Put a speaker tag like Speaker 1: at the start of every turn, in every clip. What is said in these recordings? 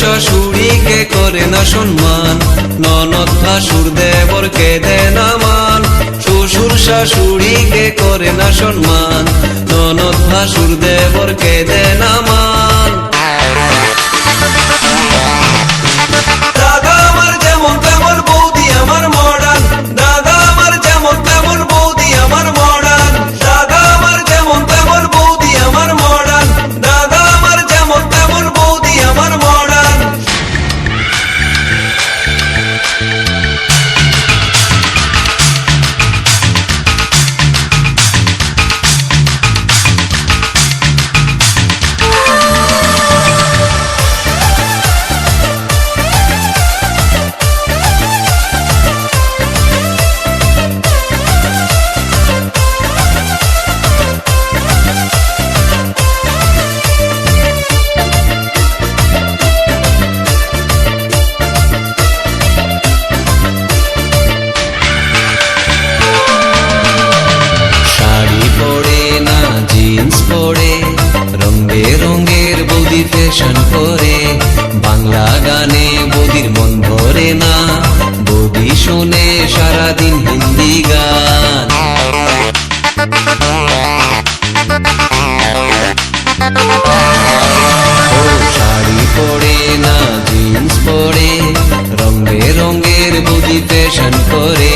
Speaker 1: শাশুড়িকে করে না সম্মান। ননদ ভাসুর দেবরকে দেয় না মান। শ্বশুর শাশুড়িকে করে না সম্মান। ননদ কেদে দেবরকে শোনে সারাদিন হিন্দি গান। শাড়ি পরে না জিন্স পরে, রঙে রঙের বৌদি ফ্যাশন করে,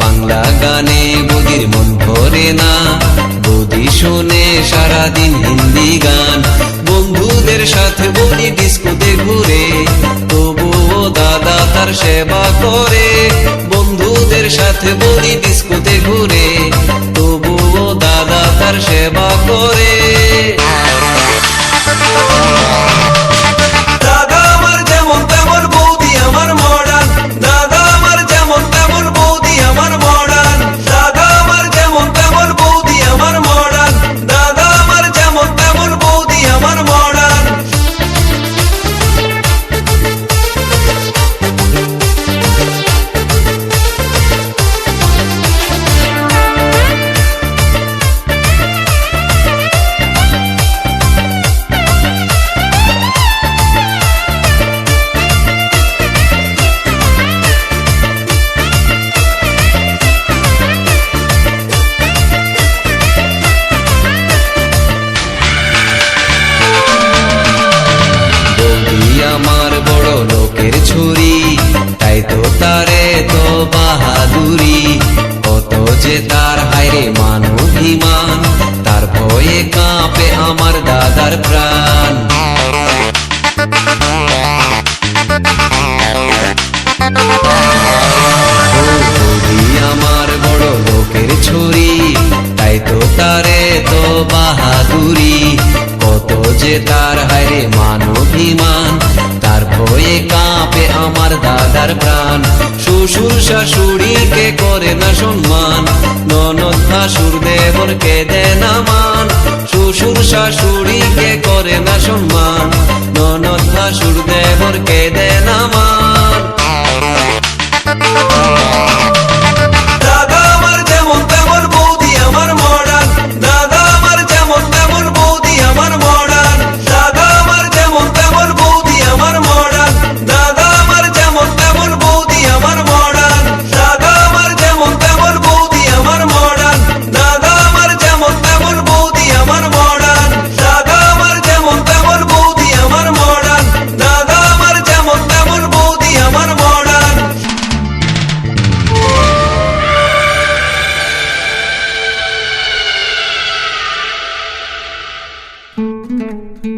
Speaker 1: বাংলা গানে বৌদির মন ভরে না। বৌদি শোনে সারাদিন হিন্দি গান, বন্ধুদের সাথে বৌদি ডিস্কোতে ঘুরে, তবুও দাদা তার সেবা করে। বন্ধুদের সাথে তারে তো বাহাদুরি, কত যে তার হায়রে মান তার ভয়ে কাঁপে আমার দাদার প্রাণ। আমার বড় লোকের ছুরি, তাই তো তারে তো বাহাদুরি, কত যে তার হায়রে মান অভিমান তার ভয়ে কাঁপে আমার দাদার প্রাণ। শ্বশুর শাশুড়িকে করে না সম্মান। ননদ ভাসুর দেবরকে দেয় না মান। শ্বশুর শাশুড়িকে করে না সম্মান। ননদ ভাসুর দেবরকে দেয় না মান। thank you